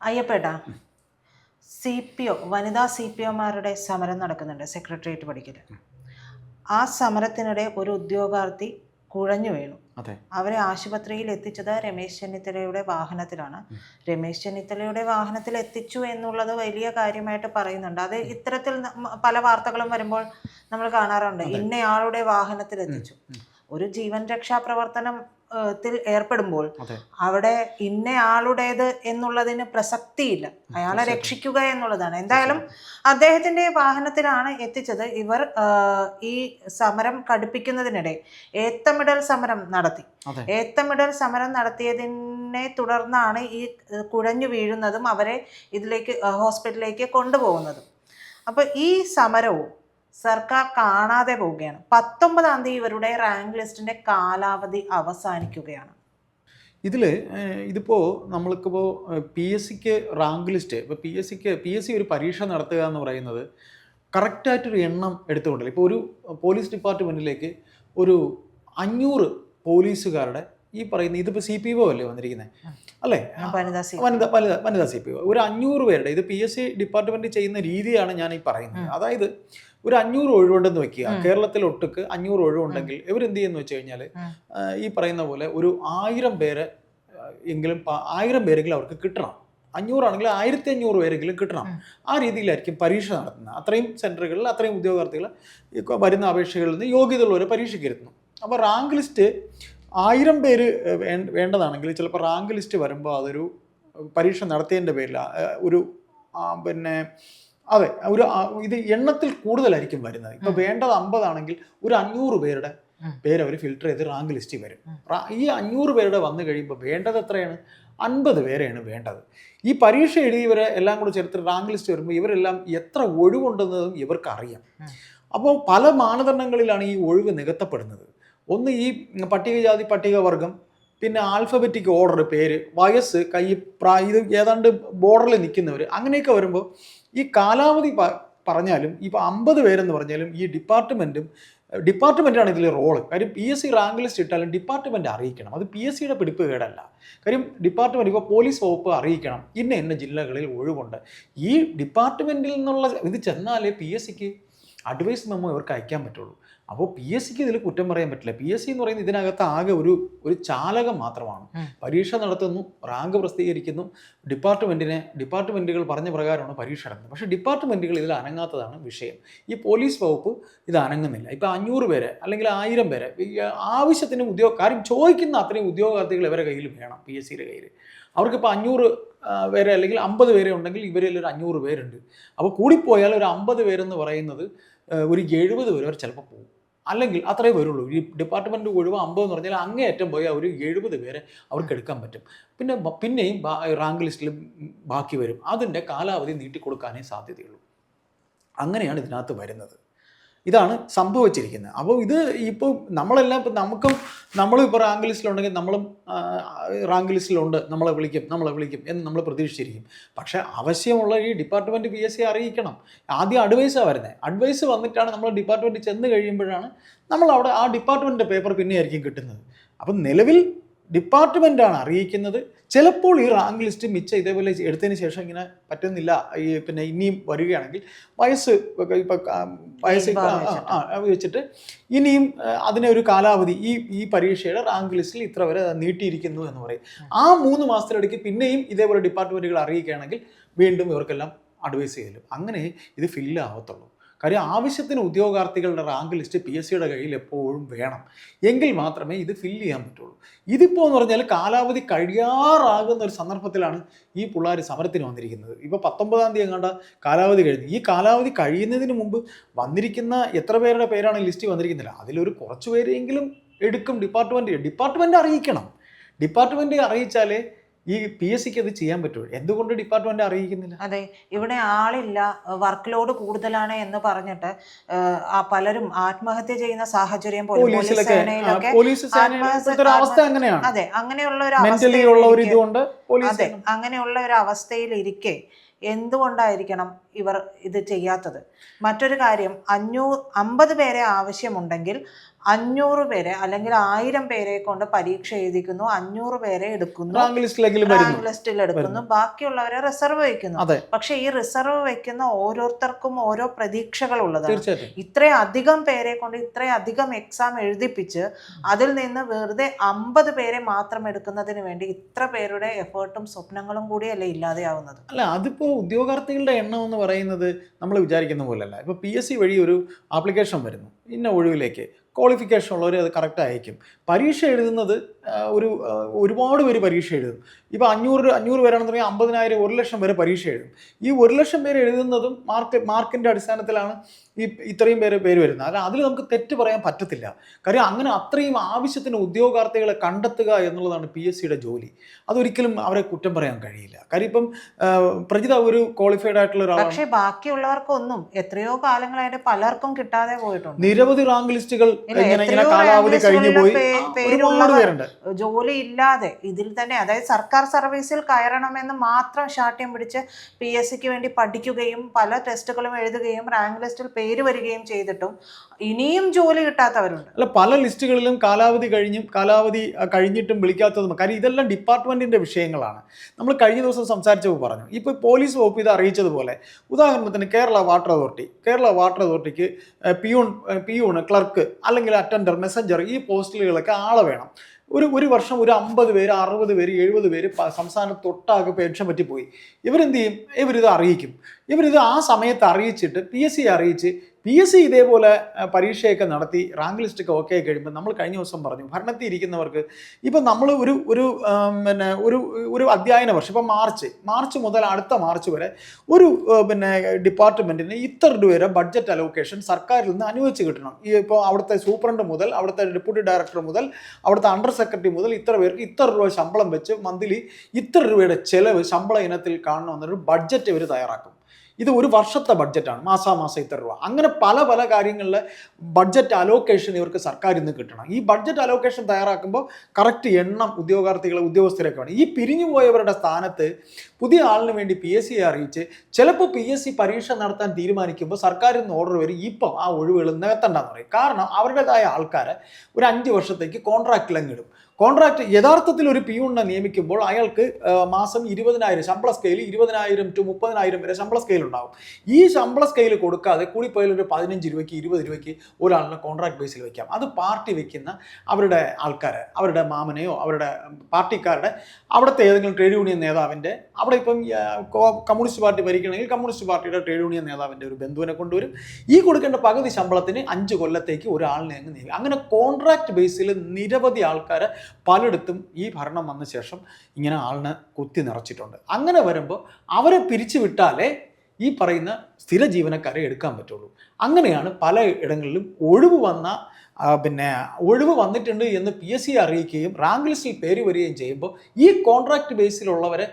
അയ്യപ്പേട്ടാ C P O വനിതാ C P ഒമാരുടെ സമരം നടക്കുന്നുണ്ട് സെക്രട്ടേറിയറ്റ് പഠിക്കൽ ആ സമരത്തിനിടെ ഒരു ഉദ്യോഗാർത്ഥി കുഴഞ്ഞു വീണു. അവരെ ആശുപത്രിയിൽ എത്തിച്ചത് രമേശ് ചെന്നിത്തലയുടെ വാഹനത്തിലാണ്. രമേശ് ചെന്നിത്തലയുടെ വാഹനത്തിൽ എത്തിച്ചു എന്നുള്ളത് വലിയ കാര്യമായിട്ട് പറയുന്നുണ്ട്. അത് ഇത്തരത്തിൽ പല വാർത്തകളും വരുമ്പോൾ നമ്മൾ കാണാറുണ്ട്. ഇന്നയാളുടെ വാഹനത്തിൽ എത്തിച്ചു. ഒരു ജീവൻ രക്ഷാ പ്രവർത്തനം ത്തിൽ ഏർപ്പെടുമ്പോൾ അവിടെ ഇന്നയാളുടേത് എന്നുള്ളതിന് പ്രസക്തിയില്ല. അയാളെ രക്ഷിക്കുക എന്നുള്ളതാണ്. എന്തായാലും അദ്ദേഹത്തിന്റെ വാഹനത്തിലാണ് എത്തിച്ചത്. ഇവർ ഈ സമരം കടുപ്പിക്കുന്നതിനിടെ ഏത്തമിടൽ സമരം നടത്തി. ഏത്തമിടൽ സമരം നടത്തിയതിനെ തുടർന്നാണ് ഈ കുഴഞ്ഞു വീഴുന്നതും അവരെ ഇതിലേക്ക് ഹോസ്പിറ്റലിലേക്ക് കൊണ്ടുപോകുന്നതും. അപ്പോൾ ഈ സമരവും സർക്കാർ കാണാതെ പോവുകയാണ്. പത്തൊമ്പതാം തീയതി ഇവരുടെ റാങ്ക് ലിസ്റ്റിന്റെ കാലാവധി അവസാനിക്കുകയാണ്. ഇതിൽ ഇതിപ്പോൾ നമ്മൾക്കിപ്പോൾ പി എസ് സിക്ക് റാങ്ക് ലിസ്റ്റ് ഇപ്പോൾ പി എസ് സിക്ക് പി എസ് സി ഒരു പരീക്ഷ നടത്തുക എന്ന് പറയുന്നത് കറക്റ്റായിട്ടൊരു എണ്ണം എടുത്തുകൊണ്ടല്ല? ഇപ്പോൾ ഒരു പോലീസ് ഡിപ്പാർട്ട്മെന്റിലേക്ക് ഒരു അഞ്ഞൂറ് പോലീസുകാരുടെ ഈ പറയുന്ന ഇതിപ്പോൾ സി പി ഒ അല്ലേ വന്നിരിക്കുന്നത് അല്ലേ? വനിതാ വനിത വനിത സി പി ഒരു അഞ്ഞൂറ് പേരുടെ ഇത് പി എസ് സി ഡിപ്പാർട്ട്മെന്റ് ചെയ്യുന്ന രീതിയാണ് ഞാൻ ഈ പറയുന്നത്. അതായത് ഒരു അഞ്ഞൂറ് ഒഴിവുണ്ടെന്ന് വെക്കുക. കേരളത്തിൽ ഒട്ടുക്ക് അഞ്ഞൂറ് ഒഴിവുണ്ടെങ്കിൽ ഇവരെന്ത് ചെയ്യുന്നു വെച്ച് കഴിഞ്ഞാൽ ഈ പറയുന്ന പോലെ ഒരു ആയിരം പേരെ എങ്കിലും ആയിരം പേരെങ്കിലും അവർക്ക് കിട്ടണം. അഞ്ഞൂറാണെങ്കിൽ ആയിരത്തി അഞ്ഞൂറ് പേരെങ്കിലും കിട്ടണം. ആ രീതിയിലായിരിക്കും പരീക്ഷ നടത്തുന്നത്. അത്രയും സെന്ററുകളിൽ അത്രയും ഉദ്യോഗാർത്ഥികൾ വരുന്ന അപേക്ഷകളിൽ നിന്ന് യോഗ്യതയുള്ളവരെ പരീക്ഷയ്ക്ക് ഇരുത്തുന്നു അപ്പോൾ റാങ്ക് ലിസ്റ്റ് ആയിരം പേര് വേണ്ടതാണെങ്കിൽ ചിലപ്പോൾ റാങ്ക് ലിസ്റ്റ് വരുമ്പോൾ അതൊരു പരീക്ഷ നടത്തിയതിന്റെ പേരിൽ ഒരു പിന്നെ അതെ ഒരു ഇത് എണ്ണത്തിൽ കൂടുതലായിരിക്കും വരുന്നത്. ഇപ്പൊ വേണ്ടത് അമ്പതാണെങ്കിൽ ഒരു അഞ്ഞൂറ് പേരുടെ. പേര് അവർ ഫിൽട്ടർ ചെയ്ത് റാങ്ക് ലിസ്റ്റിൽ വരും. ഈ അഞ്ഞൂറ് പേരുടെ വന്നു കഴിയുമ്പോൾ വേണ്ടത് എത്രയാണ്? അൻപത് പേരെയാണ് വേണ്ടത്. ഈ പരീക്ഷ എഴുതിയവരെ എല്ലാം കൂടെ ചേർത്ത് റാങ്ക് ലിസ്റ്റ് വരുമ്പോൾ ഇവരെല്ലാം എത്ര ഒഴിവുണ്ടെന്നതും ഇവർക്കറിയാം. അപ്പോൾ പല മാനദണ്ഡങ്ങളിലാണ് ഈ ഒഴിവ് നികത്തപ്പെടുന്നത്. ഒന്ന് ഈ പട്ടികജാതി പട്ടികവർഗം പിന്നെ ആൽഫബറ്റിക് ഓർഡർ പേര് വയസ്സ് കൈ പ്രാ ഇത് ഏതാണ്ട് ബോർഡറിൽ നിൽക്കുന്നവർ അങ്ങനെയൊക്കെ വരുമ്പോൾ ഈ കാലാവധി പറഞ്ഞാലും ഇപ്പോൾ അമ്പത് പേരെന്ന് പറഞ്ഞാലും ഈ ഡിപ്പാർട്ട്മെന്റും ഡിപ്പാർട്ട്മെന്റാണ് ഇതിൽ റോൾ കാര്യം P S C rank list ഇട്ടാലും ഡിപ്പാർട്ട്മെന്റ് അറിയിക്കണം. അത് പി എസ് സിയുടെ പിടിപ്പ് കേടല്ല. കാര്യം ഡിപ്പാർട്ട്മെന്റ് ഇപ്പോൾ പോലീസ് വകുപ്പ് അറിയിക്കണം. ഇന്ന ഇന്ന ജില്ലകളിൽ ഒഴിവുണ്ട്. ഈ ഡിപ്പാർട്ട്മെന്റിൽ നിന്നുള്ള ഇത് ചെന്നാലേ പി എസ് സിക്ക് അഡ്വൈസ് മെമ്മോ ഇവർക്ക് അയക്കാൻ പറ്റുള്ളൂ. അപ്പോൾ പി എസ് സിക്ക് ഇതിൽ കുറ്റം പറയാൻ പറ്റില്ല. പി എസ് സി എന്ന് പറയുന്നത് ഇതിനകത്ത് ആകെ ഒരു ഒരു ചാലകം മാത്രമാണ്. പരീക്ഷ നടത്തുന്നു റാങ്ക് പ്രസിദ്ധീകരിക്കുന്നു ഡിപ്പാർട്ട്മെന്റിനെ ഡിപ്പാർട്ട്മെന്റുകൾ പറഞ്ഞ പ്രകാരമാണ് പരീക്ഷ നടത്തുന്നത്. പക്ഷേ ഡിപ്പാർട്ട്മെന്റുകൾ ഇതിൽ അനങ്ങാത്തതാണ് വിഷയം. ഈ പോലീസ് വകുപ്പ് ഇത് അനങ്ങുന്നില്ല. ഇപ്പോൾ അഞ്ഞൂറ് പേര് അല്ലെങ്കിൽ ആയിരം പേര് ആവശ്യത്തിന് ഉദ്യോഗ കാര്യം ചോദിക്കുന്ന അത്രയും ഉദ്യോഗാർത്ഥികൾ ഇവരെ കയ്യിൽ വേണം പി എസ് സിയുടെ കയ്യിൽ അവർക്കിപ്പോൾ അഞ്ഞൂറ് പേരെ അല്ലെങ്കിൽ അമ്പത് പേരെ ഉണ്ടെങ്കിൽ ഇവരിൽ ഒരു അഞ്ഞൂറ് പേരുണ്ട്. അപ്പോൾ കൂടിപ്പോയാൽ ഒരു അമ്പത് പേരെന്ന് പറയുന്നത് ഒരു എഴുപത് പേര് അവർ ചിലപ്പോൾ പോകും. അല്ലെങ്കിൽ അത്രേ വരുള്ളൂ. ഈ ഡിപ്പാർട്ട്മെന്റ് ഒഴിവ് അമ്പത് എന്ന് പറഞ്ഞാൽ അങ്ങേയറ്റം പോയി ഒരു എഴുപത് പേരെ അവർക്ക് എടുക്കാൻ പറ്റും. പിന്നെ പിന്നെയും റാങ്ക് ലിസ്റ്റിൽ ബാക്കി വരും. അതിന്റെ കാലാവധി നീട്ടിക്കൊടുക്കാനേ സാധ്യതയുള്ളൂ. അങ്ങനെയാണ് ഇതിനകത്ത് വരുന്നത്. ഇതാണ് സംഭവിച്ചിരിക്കുന്നത്. അപ്പോൾ ഇത് ഇപ്പോൾ നമ്മളെല്ലാം ഇപ്പം നമുക്കും നമ്മളും ഇപ്പോൾ റാങ്ക് ലിസ്റ്റിലുണ്ടെങ്കിൽ നമ്മളും റാങ്ക് ലിസ്റ്റിലുണ്ട്. നമ്മളെ വിളിക്കും നമ്മളെ വിളിക്കും എന്ന് നമ്മൾ പ്രതീക്ഷിച്ചിരിക്കും. പക്ഷേ ആവശ്യമുള്ള ഈ ഡിപ്പാർട്ട്മെന്റ് പി എസ് സി അറിയിക്കണം. ആദ്യം അഡ്വൈസാണ് വരുന്നത് അഡ്വൈസ് വന്നിട്ടാണ് നമ്മൾ ഡിപ്പാർട്ട്മെന്റ് ചെന്ന് കഴിയുമ്പോഴാണ് നമ്മൾ അവിടെ ആ ഡിപ്പാർട്ട്മെന്റിന്റെ പേപ്പർ പിന്നെയായിരിക്കും കിട്ടുന്നത്. അപ്പം നിലവിൽ ഡിപ്പാർട്ട്മെന്റാണ് അറിയിക്കുന്നത്. ചിലപ്പോൾ ഈ റാങ്ക് ലിസ്റ്റ് മിച്ചം ഇതേപോലെ എടുത്തതിന് ശേഷം ഇങ്ങനെ പറ്റുന്നില്ല. ഈ പിന്നെ ഇനിയും വരികയാണെങ്കിൽ വയസ്സ് ഇപ്പം വയസ്സ് വെച്ചിട്ട്. ഇനിയും അതിനെ ഒരു കാലാവധി ഈ ഈ പരീക്ഷയുടെ റാങ്ക് ലിസ്റ്റിൽ ഇത്ര വരെ നീട്ടിയിരിക്കുന്നു എന്ന് പറയും. ആ മൂന്ന് മാസത്തിനിടയ്ക്ക് പിന്നെയും ഇതേപോലെ ഡിപ്പാർട്ട്മെന്റുകൾ അറിയിക്കുകയാണെങ്കിൽ വീണ്ടും ഇവർക്കെല്ലാം അഡ്വൈസ് ചെയ്യലും. അങ്ങനെ ഇത് ഫില്ല് ആവത്തുള്ളൂ. കാര്യം ആവശ്യത്തിന് ഉദ്യോഗാർത്ഥികളുടെ റാങ്ക് ലിസ്റ്റ് പി എസ് സിയുടെ കയ്യിൽ എപ്പോഴും വേണം. എങ്കിൽ മാത്രമേ ഇത് ഫില്ല് ചെയ്യാൻ പറ്റുള്ളൂ. ഇതിപ്പോൾ എന്ന് പറഞ്ഞാൽ കാലാവധി കഴിയാറാകുന്ന ഒരു സന്ദർഭത്തിലാണ് ഈ പിള്ളേർ സമരത്തിന് വന്നിരിക്കുന്നത്. ഇപ്പോൾ പത്തൊമ്പതാം തീയതി എങ്ങാണ്ട് കാലാവധി കഴിഞ്ഞു. ഈ കാലാവധി കഴിയുന്നതിന് മുമ്പ് വന്നിരിക്കുന്ന എത്ര പേരുടെ പേരാണ് ലിസ്റ്റ് വന്നിരിക്കുന്നില്ല അതിലൊരു കുറച്ച് പേരെങ്കിലും എടുക്കും ഡിപ്പാർട്ട്മെന്റ് ഡിപ്പാർട്ട്മെന്റ് അറിയിക്കണം. ഡിപ്പാർട്ട്മെന്റ് അറിയിച്ചാലേ ഈ പി എസ് സിക്ക് അത് ചെയ്യാൻ പറ്റുള്ളൂ എന്തുകൊണ്ട് ഡിപ്പാർട്ട്മെന്റ് അറിയിക്കുന്നില്ല? അതെ ഇവിടെ ആളില്ല വർക്ക് ലോഡ് കൂടുതലാണ് എന്ന് പറഞ്ഞിട്ട് പലരും ആത്മഹത്യ ചെയ്യുന്ന സാഹചര്യം പോലും പോലീസ് അവസ്ഥ അങ്ങനെയാണ് അതെ അങ്ങനെയുള്ള ഒരു അതെ അങ്ങനെയുള്ള ഒരു അവസ്ഥയിൽ ഇരിക്കെ എന്തുകൊണ്ടായിരിക്കണം ഇവർ ഇത് ചെയ്യാത്തത്. മറ്റൊരു കാര്യം അഞ്ഞൂ അമ്പത് പേരെ ആവശ്യമുണ്ടെങ്കിൽ അഞ്ഞൂറ് പേരെ അല്ലെങ്കിൽ ആയിരം പേരെ കൊണ്ട് പരീക്ഷ എഴുതിക്കുന്നു അഞ്ഞൂറ് പേരെ എടുക്കുന്നു റാങ്ക് ലിസ്റ്റിൽ എടുക്കുന്നു ബാക്കിയുള്ളവരെ റിസർവ് വയ്ക്കുന്നു. പക്ഷെ ഈ റിസർവ് വയ്ക്കുന്ന ഓരോരുത്തർക്കും ഓരോ പ്രതീക്ഷകൾ ഉള്ളതാണ്. ഇത്രയധികം പേരെ കൊണ്ട് ഇത്രയധികം എക്സാം എഴുതിപ്പിച്ച് അതിൽ നിന്ന് വെറുതെ അമ്പത് പേരെ മാത്രം എടുക്കുന്നതിന് വേണ്ടി ഇത്ര പേരുടെ എഫേർട്ടും സ്വപ്നങ്ങളും കൂടിയല്ലേ ഇല്ലാതെയാവുന്നത്? അല്ല അതിപ്പോ ഉദ്യോഗാർത്ഥികളുടെ എണ്ണം എന്ന് പറയുന്നത് നമ്മൾ വിചാരിക്കുന്ന പോലെയല്ല ഇപ്പോൾ പി എസ് സി വഴി ഒരു ആപ്ലിക്കേഷൻ വരുന്നു. ഇന്ന ഒഴിവിലേക്ക് ക്വാളിഫിക്കേഷൻ ഉള്ളവർ അത് കറക്റ്റ് അയക്കും പരീക്ഷ എഴുതുന്നത് ഒരു ഒരുപാട് പേര് പരീക്ഷ എഴുതും. ഇപ്പോൾ അഞ്ഞൂറ് അഞ്ഞൂറ് പേരാണെന്ന് പറഞ്ഞാൽ അമ്പതിനായിരം ഒരു ലക്ഷം പേര് പരീക്ഷ എഴുതും. ഈ ഒരു ലക്ഷം പേര് എഴുതുന്നതും മാർക്ക് മാർക്കിന്റെ അടിസ്ഥാനത്തിലാണ് ഈ ഇത്രയും പേര് പേര് വരുന്നത്. അല്ല അതിൽ നമുക്ക് തെറ്റ് പറയാൻ പറ്റത്തില്ല. കാര്യം അങ്ങനെ അത്രയും ആവശ്യത്തിന് ഉദ്യോഗാർത്ഥികളെ കണ്ടെത്തുക എന്നുള്ളതാണ് പി എസ് സിയുടെ ജോലി. അതൊരിക്കലും അവരെ കുറ്റം പറയാൻ കഴിയില്ല. കാര്യം ഇപ്പം പ്രജിത ഒരു ക്വാളിഫൈഡ് ആയിട്ടുള്ള ഒരാളാണ്. പക്ഷേ ബാക്കിയുള്ളവർക്കൊന്നും എത്രയോ കാലങ്ങളായിട്ട് പലർക്കും കിട്ടാതെ പോയിട്ടുണ്ട്. നിരവധി റാങ്ക് ലിസ്റ്റുകൾ ഇങ്ങനെ കാലാവധി കഴിഞ്ഞു പോയി. ഒരുപാട് പേരുണ്ട്. ജോലി ഇല്ലാതെ ഇതിൽ തന്നെ അതായത് സർക്കാർ സർവീസിൽ കയറണമെന്ന് മാത്രം ശാഠ്യം പിടിച്ച് പി എസ് സിക്ക് വേണ്ടി പഠിക്കുകയും പല ടെസ്റ്റുകളും എഴുതുകയും റാങ്ക് ലിസ്റ്റിൽ പേര് വരികയും ചെയ്തിട്ടും ഇനിയും ജോലി കിട്ടാത്തവരുണ്ട്. അല്ല പല ലിസ്റ്റുകളിലും കാലാവധി കഴിഞ്ഞും കാലാവധി കഴിഞ്ഞിട്ടും വിളിക്കാത്തതും കാര്യം ഇതെല്ലാം ഡിപ്പാർട്ട്മെന്റിന്റെ വിഷയങ്ങളാണ്. നമ്മൾ കഴിഞ്ഞ ദിവസം സംസാരിച്ചപ്പോൾ പറഞ്ഞു ഇപ്പോൾ പോലീസ് വകുപ്പ് ഇത് അറിയിച്ചതുപോലെ ഉദാഹരണത്തിന് Kerala water authority Kerala water അതോറിറ്റിക്ക് പിയൂൺ പിയൂണ് ക്ലർക്ക് അല്ലെങ്കിൽ അറ്റൻഡർ മെസ്സഞ്ചർ ഈ പോസ്റ്റുകളിലൊക്കെ ആളെ വേണം. ഒരു ഒരു വർഷം ഒരു അമ്പത് പേര് അറുപത് പേര് എഴുപത് പേര് സംസ്ഥാനത്തൊട്ടാകെ പെൻഷൻ പറ്റിപ്പോയി. ഇവരെന്ത് ചെയ്യും? ഇവരിത് അറിയിക്കും. ഇവരിത് ആ സമയത്ത് അറിയിച്ചിട്ട് പി എസ് സി അറിയിച്ച് പി എസ് സി ഇതേപോലെ പരീക്ഷയൊക്കെ നടത്തി റാങ്ക് ലിസ്റ്റൊക്കെ ഓക്കെ ആയി കഴിയുമ്പോൾ നമ്മൾ കഴിഞ്ഞ ദിവസം പറഞ്ഞു ഭരണത്തിൽ ഇരിക്കുന്നവർക്ക് ഇപ്പം നമ്മൾ ഒരു ഒരു പിന്നെ ഒരു ഒരു അധ്യയന വർഷം ഇപ്പം മാർച്ച് മാർച്ച് മുതൽ അടുത്ത മാർച്ച് വരെ ഒരു പിന്നെ ഡിപ്പാർട്ട്മെന്റിന് ഇത്ര രൂപയുടെ ബഡ്ജറ്റ് അലോക്കേഷൻ സർക്കാരിൽ നിന്ന് അനുവദിച്ച് കിട്ടണം. ഈ ഇപ്പോൾ അവിടുത്തെ സൂപ്രണ്ട് മുതൽ അവിടുത്തെ ഡെപ്യൂട്ടി ഡയറക്ടർ മുതൽ അവിടുത്തെ അണ്ടർ സെക്രട്ടറി മുതൽ ഇത്ര പേർക്ക് ഇത്ര രൂപ ശമ്പളം വെച്ച് മന്ത്ലി ഇത്ര രൂപയുടെ ചെലവ് ശമ്പള ഇനത്തിൽ കാണണമെന്നൊരു ബഡ്ജറ്റ് ഇവർ തയ്യാറാക്കും. ഇത് ഒരു വർഷത്തെ ബഡ്ജറ്റാണ് മാസാമാസം ഇത്ര രൂപ. അങ്ങനെ പല പല കാര്യങ്ങളിലെ ബഡ്ജറ്റ് അലോക്കേഷൻ ഇവർക്ക് സർക്കാർ ഇന്ന് കിട്ടണം. ഈ ബഡ്ജറ്റ് അലോക്കേഷൻ തയ്യാറാക്കുമ്പോൾ കറക്റ്റ് എണ്ണം ഉദ്യോഗാർത്ഥികളെ ഉദ്യോഗസ്ഥരൊക്കെ വേണം. ഈ പിരിഞ്ഞു പോയവരുടെ സ്ഥാനത്ത് പുതിയ ആളിന് വേണ്ടി പി എസ് സിയെ അറിയിച്ച് ചിലപ്പോൾ പി എസ് സി പരീക്ഷ നടത്താൻ തീരുമാനിക്കുമ്പോൾ സർക്കാരിൽ നിന്ന് ഓർഡർ വരും. ഇപ്പം ആ ഒഴിവുകൾ നികത്തണ്ടെന്ന് പറയും. കാരണം അവരുടേതായ ആൾക്കാരെ ഒരു അഞ്ച് വർഷത്തേക്ക് കോൺട്രാക്റ്റിലങ്ങിടും കോൺട്രാക്ട് യഥാർത്ഥത്തിൽ ഒരു പിയൂണിനെ നിയമിക്കുമ്പോൾ അയാൾക്ക് മാസം ഇരുപതിനായിരം ശമ്പള സ്കെയിൽ ഇരുപതിനായിരം ടു മുപ്പതിനായിരം വരെ ശമ്പള സ്കെയിൽ ഉണ്ടാവും. ഈ ശമ്പള സ്കെയിൽ കൊടുക്കാതെ കൂടിപ്പോയാൽ ഒരു പതിനഞ്ച് രൂപയ്ക്ക് ഇരുപത് രൂപയ്ക്ക് ഒരാളിനെ കോൺട്രാക്ട് ബേസിൽ വെക്കാം. അത് പാർട്ടി വെക്കുന്ന അവരുടെ ആൾക്കാരെ അവരുടെ മാമനെയോ അവരുടെ പാർട്ടിക്കാരുടെ അവിടുത്തെ ഏതെങ്കിലും ട്രേഡ് യൂണിയൻ നേതാവിന്റെ അവിടെ ഇപ്പം കമ്മ്യൂണിസ്റ്റ് പാർട്ടി ഭരിക്കണമെങ്കിൽ കമ്മ്യൂണിസ്റ്റ് പാർട്ടിയുടെ ട്രേഡ് യൂണിയൻ നേതാവിന്റെ ഒരു ബന്ധുവിനെ കൊണ്ടുവരും. ഈ കൊടുക്കേണ്ട പകുതി ശമ്പളത്തിന് അഞ്ച് കൊല്ലത്തേക്ക് ഒരാളിനെ അങ്ങ് നിയമിക്കും. അങ്ങനെ കോൺട്രാക്ട് ബേസിൽ നിരവധി ആൾക്കാരെ പലയിടത്തും ഈ ഭരണം വന്ന ശേഷം ഇങ്ങനെ ആളിനെ കുത്തി നിറച്ചിട്ടുണ്ട്. അങ്ങനെ വരുമ്പോൾ അവരെ പിരിച്ചു വിട്ടാലേ ഈ പറയുന്ന സ്ഥിര ജീവനക്കാരെ എടുക്കാൻ പറ്റുള്ളൂ. അങ്ങനെയാണ് പല ഇടങ്ങളിലും ഒഴിവ് വന്ന പിന്നെ ഒഴിവ് വന്നിട്ടുണ്ട് എന്ന് പി എസ് സി അറിയിക്കുകയും റാങ്ക് ലിസ്റ്റിൽ പേര് വരികയും ചെയ്യുമ്പോൾ ഈ കോൺട്രാക്ട് ബേസിലുള്ളവരെ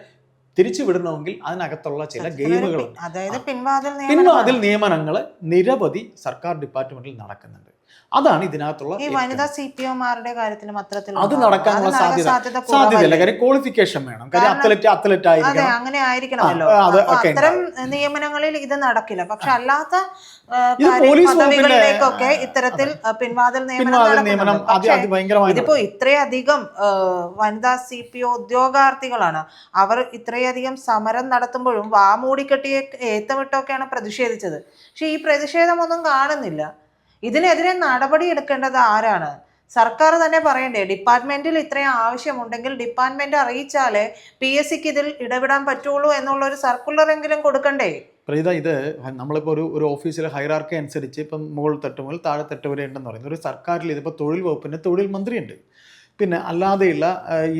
തിരിച്ചു വിടണമെങ്കിൽ അതിനകത്തുള്ള ചില ഗെയിമുകളുണ്ട്. അതായത് പിൻവാതിൽ പിന്നെ നിയമനം അതിൽ നിയമനങ്ങൾ നിരവധി സർക്കാർ ഡിപ്പാർട്ട്മെന്റിൽ നടക്കുന്നുണ്ട്. അതാണ് ഇതിനകത്തുള്ള ഈ വനിതാ സി പി ഒമാരുടെ കാര്യത്തിലും അത്തരത്തിൽ അത് നടക്കാനുള്ള സാധ്യത. സാധ്യത സാധ്യതയില്ല. കാര്യം ക്വാളിഫിക്കേഷൻ വേണം. കാര്യം അത്ലറ്റ് അത്ലറ്റ് അതെ ആയിരിക്കണം. അങ്ങനെ ആയിരിക്കണമല്ലോ. അത്തരം നിയമനങ്ങളിൽ ഇത് നടക്കില്ല. പക്ഷെ അല്ലാത്ത പദവികളിലേക്കൊക്കെ ഇത്തരത്തിൽ പിൻവാതിൽ നിയമനം ഇതിപ്പോ ഇത്രയധികം വനിതാ സി പി ഒ ഉദ്യോഗാർത്ഥികളാണ്. അവർ ഇത്രയധികം സമരം നടത്തുമ്പോഴും വാമൂടിക്കെട്ടിയെ ഏത്തമിട്ടൊക്കെയാണ് പ്രതിഷേധിച്ചത്. പക്ഷെ ഈ പ്രതിഷേധമൊന്നും കാണുന്നില്ല. ഇതിനെതിരെ നടപടി എടുക്കേണ്ടത് ആരാണ്? സർക്കാർ തന്നെ പറയണ്ടേ ഡിപ്പാർട്ട്മെന്റിൽ ഇത്രയും ആവശ്യമുണ്ടെങ്കിൽ ഡിപ്പാർട്ട്മെന്റ് അറിയിച്ചാലേ പി എസ് സിക്ക് ഇതിൽ ഇടപെടാൻ പറ്റുള്ളൂ എന്നുള്ള ഒരു സർക്കുലർ എങ്കിലും കൊടുക്കണ്ടേ? പ്രീത ഇത് നമ്മളിപ്പോൾ ഒരു ഒരു ഓഫീസിലെ ഹൈറാർക്കി അനുസരിച്ച് ഇപ്പം മുകൾ തട്ട് മുതൽ താഴെ തട്ട് വരെ ഉണ്ടെന്ന് പറയുന്നത്. ഒരു സർക്കാരിൽ ഇതിപ്പോൾ തൊഴിൽ വകുപ്പിന്റെ തൊഴിൽ മന്ത്രിയുണ്ട്. പിന്നെ അല്ലാതെയുള്ള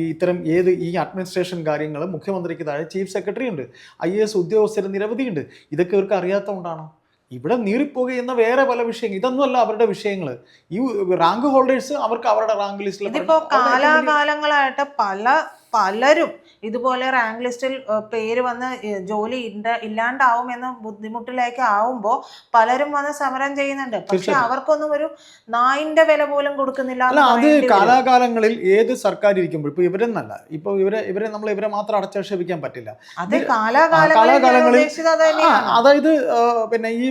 ഈ ഇത്തരം ഏത് ഈ അഡ്മിനിസ്ട്രേഷൻ കാര്യങ്ങൾ മുഖ്യമന്ത്രിക്ക് താഴെ ചീഫ് സെക്രട്ടറി ഉണ്ട് ഐ എ എസ് ഉദ്യോഗസ്ഥർ നിരവധിയുണ്ട്. ഇതൊക്കെ ഇവർക്ക് അറിയാത്തതുകൊണ്ടാണോ? ഇവിടെ നീറിപ്പോകുന്ന വേറെ പല വിഷയങ്ങൾ ഇതൊന്നുമല്ല അവരുടെ വിഷയങ്ങൾ ഈ റാങ്ക് ഹോൾഡേഴ്സ് അവർക്ക് അവരുടെ റാങ്ക് ലിസ്റ്റിൽ ഇതിപ്പോ കാലാകാലങ്ങളായിട്ട് പല പലരും ഇതുപോലെ റാങ്ക് ലിസ്റ്റിൽ പേര് വന്ന് ജോലി ഇണ്ട ഇല്ലാണ്ടാവുമെന്ന ബുദ്ധിമുട്ടിലേക്ക് ആവുമ്പോൾ പലരും വന്ന് സമരം ചെയ്യുന്നുണ്ട്. പക്ഷെ അവർക്കൊന്നും ഒരു നായിന്റെ വില പോലും കൊടുക്കുന്നില്ല അത് കാലാകാലങ്ങളിൽ ഏത് സർക്കാർ ഇരിക്കുമ്പോൾ ഇപ്പൊ ഇവരെന്നല്ല ഇപ്പൊ ഇവരെ ഇവരെ നമ്മൾ ഇവരെ മാത്രം അടച്ചാക്ഷേപിക്കാൻ പറ്റില്ല. അത് കാലാകാലങ്ങളിൽ അതായത് പിന്നെ ഈ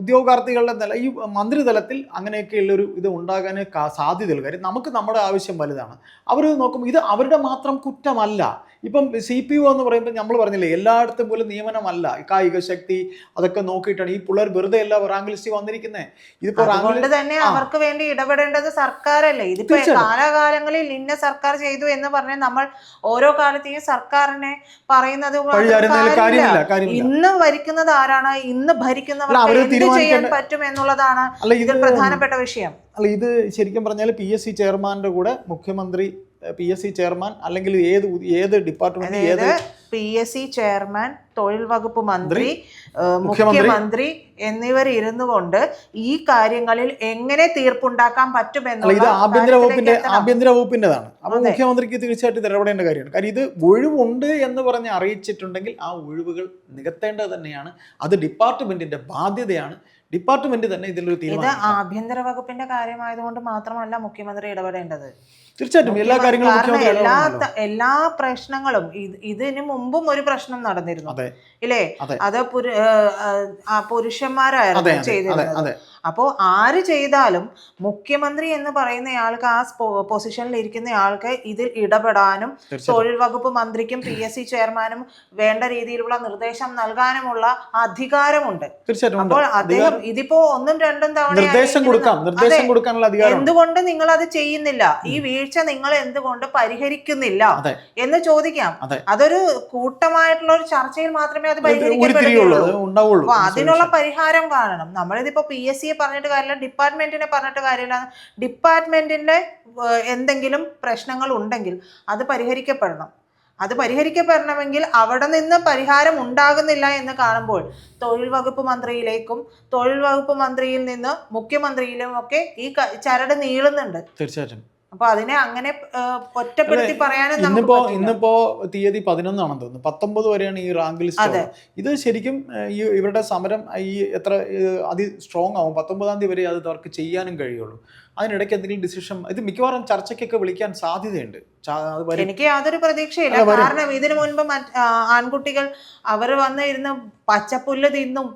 ഉദ്യോഗാർത്ഥികളുടെ നില ഈ മന്ത്രിതലത്തിൽ അങ്ങനെയൊക്കെയുള്ള ഒരു ഇത് ഉണ്ടാകാൻ സാധ്യതയുള്ളൂ കാര്യം നമുക്ക് നമ്മുടെ ആവശ്യം വലുതാണ്. അവർ നോക്കുമ്പോൾ ഇത് അവരുടെ മാത്രം കുറ്റമല്ല. ഇപ്പം സി പി യു എന്ന് പറയുമ്പോൾ നമ്മൾ പറഞ്ഞില്ലേ എല്ലായിടത്തും പോലും നിയമനമല്ല. കായിക ശക്തി അതൊക്കെ നോക്കിയിട്ടാണ് ഈ പിള്ളേർ വെറുതെ അല്ല റാങ്ക് ലിസ്റ്റ് വന്നിരിക്കുന്നത് ഇതിപ്പോ അതുകൊണ്ട് തന്നെ അവർക്ക് വേണ്ടി ഇടപെടേണ്ടത് സർക്കാരല്ലേ? ഇതിപ്പോ കാലകാലങ്ങളിൽ ഇന്ന സർക്കാർ ചെയ്തു എന്ന് പറഞ്ഞ് നമ്മൾ ഓരോ കാലത്തെയും സർക്കാരിനെ പറയുന്നത് ഇന്ന് ഭരിക്കുന്നത് ആരാണ്? ഇന്ന് ഭരിക്കുന്നവർ ഭരിക്കുന്നവർക്ക് എന്ത് ചെയ്യാൻ പറ്റും എന്നുള്ളതാണ് ഇതിൽ പ്രധാനപ്പെട്ട വിഷയം. അല്ല ഇത് ശരിക്കും പറഞ്ഞാൽ പി എസ് സി ചെയർമാന്റെ കൂടെ മുഖ്യമന്ത്രി പി എസ് സി ചെയർമാൻ അല്ലെങ്കിൽ ഏത് ഏത് ഡിപ്പാർട്ട്മെന്റ് ഏത് പി എസ് സി ചെയർമാൻ തൊഴിൽ വകുപ്പ് മന്ത്രി മുഖ്യമന്ത്രി. എന്നിവർ ഇരുന്നു കൊണ്ട് ഈ കാര്യങ്ങളിൽ എങ്ങനെ തീർപ്പുണ്ടാക്കാൻ പറ്റുമെന്ന് ഇത് ആഭ്യന്തര വകുപ്പിന്റെ ആഭ്യന്തര വകുപ്പിന്റേതാണ്. അപ്പൊ മുഖ്യമന്ത്രിക്ക് തീർച്ചയായിട്ടും ഇടപെടേണ്ട കാര്യമാണ്. കാര്യം ഇത് ഒഴിവുണ്ട് എന്ന് പറഞ്ഞ് അറിയിച്ചിട്ടുണ്ടെങ്കിൽ ആ ഒഴിവുകൾ നികത്തേണ്ടത് തന്നെയാണ്. അത് ഡിപ്പാർട്ട്മെന്റിന്റെ ബാധ്യതയാണ്. ഡിപ്പാർട്ട്മെന്റ് തന്നെ ഇതിലൊരു ഇത് തീരുമാനം ആഭ്യന്തര വകുപ്പിന്റെ കാര്യമായതുകൊണ്ട് മാത്രമല്ല മുഖ്യമന്ത്രി ഇടപെടേണ്ടത്. തീർച്ചയായിട്ടും എല്ലാ കാര്യങ്ങളും കാരണം മുഖ്യമന്ത്രി എല്ലാ ഇടപെടണമല്ലോ. ത- എല്ലാ പ്രശ്നങ്ങളും ഇത് ഇതിന് മുമ്പും ഒരു പ്രശ്നം നടന്നിരുന്നു. അല്ലേ ഇല്ലേ? അതെ. അത് പുരു- ഏഹ്, ഏഹ്, ആ അതെ പുരുഷന്മാരായിരുന്നു അതെ അതെ ചെയ്തിരുന്നത്. അതെ. അപ്പോൾ ആര് ചെയ്താലും മുഖ്യമന്ത്രി എന്ന് പറയുന്നയാൾക്ക് ആ പൊസിഷനിൽ പൊസിഷനിൽ ഇരിക്കുന്നയാൾക്ക് ഇതിൽ ഇടപെടാനും തൊഴിൽ വകുപ്പ് മന്ത്രിക്കും പി എസ് സി ചെയർമാനും വേണ്ട രീതിയിലുള്ള നിർദ്ദേശം നൽകാനുമുള്ള അധികാരമുണ്ട്. അപ്പോൾ അദ്ദേഹം ഇതിപ്പോ ഒന്നും രണ്ടും തവണ നിർദ്ദേശം കൊടുക്കാം. നിർദ്ദേശം കൊടുക്കാനുള്ള അധികാരം എന്തുകൊണ്ട് നിങ്ങൾ അത് ചെയ്യുന്നില്ല? ഈ വീഴ്ച നിങ്ങൾ എന്തുകൊണ്ട് പരിഹരിക്കുന്നില്ല. എന്ന് ചോദിക്കാം. അതെ. അതൊരു കൂട്ടമായിട്ടുള്ള ഒരു ചർച്ചയിൽ മാത്രമേ അത് പരിഹരിക്കപ്പെടുകയുള്ളൂ. അപ്പൊ അതിനുള്ള പരിഹാരം കാണണം. നമ്മളിതിപ്പോ പി എസ് സിയെ പറഞ്ഞിട്ട് കാര്യമില്ല. ഡിപ്പാർട്ട്മെന്റിനെ പറഞ്ഞിട്ട് കാര്യമില്ല. ഡിപ്പാർട്ട്മെന്റിന്റെ എന്തെങ്കിലും പ്രശ്നങ്ങൾ ഉണ്ടെങ്കിൽ അത് പരിഹരിക്കപ്പെടണം. അത് പരിഹരിക്കപ്പെടണമെങ്കിൽ അവിടെ നിന്ന് പരിഹാരം ഉണ്ടാകുന്നില്ല എന്ന് കാണുമ്പോൾ തൊഴിൽ വകുപ്പ് മന്ത്രിയിലേക്കും തൊഴിൽ വകുപ്പ് മന്ത്രിയിൽ നിന്ന് മുഖ്യമന്ത്രിയിലും ഒക്കെ ഈ ചരട് നീളുന്നുണ്ട്. തീർച്ചയായിട്ടും. അപ്പൊ അതിനെ അങ്ങനെ ഒറ്റപ്പെടുത്തി പറയാനും ഇന്നിപ്പോ ഇന്നിപ്പോ തീയതി പതിനൊന്നാണെന്ന് തോന്നുന്നു. പത്തൊമ്പത് വരെയാണ് ഈ റാങ്ക് ലിസ്റ്റ്. ഇത് ശരിക്കും ഈ ഇവരുടെ സമരം ഈ എത്ര അതി സ്ട്രോങ് ആവും. പത്തൊമ്പതാം തീയതി വരെ അത് അവർക്ക് ചെയ്യാനും കഴിയുള്ളൂ. അതിനിടയ്ക്ക് എന്തെങ്കിലും ഡിസിഷൻ ഇത് മിക്കവാറും ചർച്ചയ്ക്കൊക്കെ വിളിക്കാൻ സാധ്യതയുണ്ട്. അത് എനിക്ക് യാതൊരു പ്രതീക്ഷയില്ല. കാരണം ഇതിനു മുൻപ് ആൺകുട്ടികൾ അവർ വന്നിരുന്ന പച്ചപ്പുല്ല് തിന്നും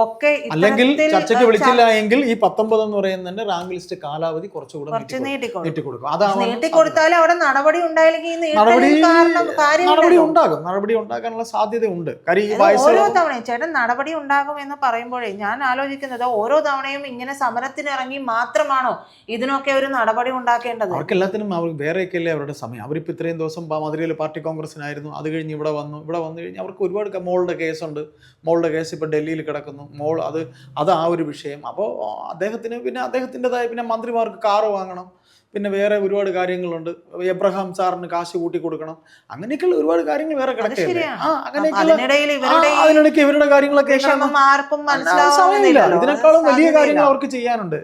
ഒക്കെ അല്ലെങ്കിൽ ചർച്ചയ്ക്ക് വിളിച്ചില്ല എങ്കിൽ ഈ പത്തൊമ്പത് എന്ന് പറയുന്നതിന്റെ റാങ്ക് ലിസ്റ്റ് കാലാവധി കുറച്ചുകൂടെ നീട്ടിക്കൊടുക്കും. നീട്ടിക്കൊടുക്കും. അതാണ് നീട്ടിക്കൊടുത്താൽ അവിടെ നടപടി ഉണ്ടായില്ലെങ്കിൽ നടപടി. ഉണ്ടാകും. നടപടി ഉണ്ടാക്കാനുള്ള സാധ്യതയുണ്ട്. ഉണ്ട് ഓരോ തവണയും ചേട്ടൻ നടപടി ഉണ്ടാകും എന്ന് പറയുമ്പോഴേ ഞാൻ ആലോചിക്കുന്നത് ഓരോ തവണയും ഇങ്ങനെ സമരത്തിനിറങ്ങി മാത്രമാണോ ഇതിനൊക്കെ ഒരു നടപടി ഉണ്ടാക്കേണ്ടത്? അവർക്ക് എല്ലാത്തിനും അവർ വേറെയൊക്കെയല്ലേ അവരുടെ സമയം. അവരിപ്പോൾ ഇത്രയും ദിവസം മധുരയിൽ പാർട്ടി കോൺഗ്രസിനായിരുന്നു. അത് കഴിഞ്ഞ് ഇവിടെ വന്നു. ഇവിടെ വന്നു കഴിഞ്ഞ് അവർക്ക് ഒരുപാട് മോളുടെ കേസുണ്ട്. മോളുടെ കേസ് ഇപ്പോൾ ഡൽഹിയിൽ കിടക്കുന്നു. മോൾ അത് അത് ആ ഒരു വിഷയം. അപ്പോൾ അദ്ദേഹത്തിന് പിന്നെ അദ്ദേഹത്തിന്റെതായ പിന്നെ മന്ത്രിമാർക്ക് കാറ് വാങ്ങണം. പിന്നെ വേറെ ഒരുപാട് കാര്യങ്ങളുണ്ട്. എബ്രഹാം സാറിന് കാശ് കൂട്ടി കൊടുക്കണം അങ്ങനെയൊക്കെയുള്ള ഒരുപാട് കാര്യങ്ങൾ വേറെ. ആ ആ, ഇവരുടെ കാര്യങ്ങളൊക്കെ സമയമില്ല. ഇതിനേക്കാളും വലിയ കാര്യങ്ങൾ അവർക്ക് ചെയ്യാനുണ്ട്.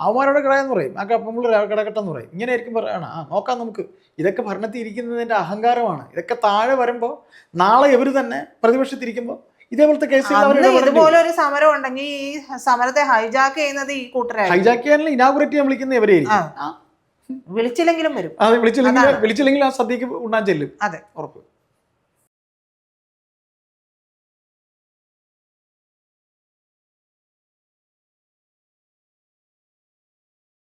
അവന്മാരോട് കിടയെന്ന് പറയും. ആ നമ്മൾ കിടക്കട്ടെന്ന് പറയും. ഇങ്ങനെ ആയിരിക്കും പറയണം ആ നോക്കാം നമുക്ക്. ഇതൊക്കെ ഭരണത്തിൽ ഇരിക്കുന്നതിന്റെ അഹങ്കാരമാണ്. ഇതൊക്കെ താഴെ വരുമ്പോൾ നാളെ ഇവർ തന്നെ പ്രതിപക്ഷത്തിരിക്കുമ്പോൾ ഇതേപോലത്തെ കേസുകൾ അന്ന് ഇതുപോലെ ഒരു സമരം ഉണ്ടെങ്കിൽ ഈ സമരത്തെ ഹൈജാക്ക് ചെയ്യുന്നത് ഈ കൂട്ടരായി ഹൈജാക്ക് ചെയ്യാനുള്ള ഇനാഗുറേറ്റ് ചെയ്യാൻ വിളിക്കുന്ന ഇവരെയായിരിക്കും. ആ, വിളിച്ചില്ലെങ്കിലും വരും അതെ വിളിച്ചില്ലെങ്കിൽ. വിളിച്ചില്ലെങ്കിൽ ആ സദ്യക്ക് ഉണ്ണാൻ ചെല്ലും അതെ. ഉറപ്പ്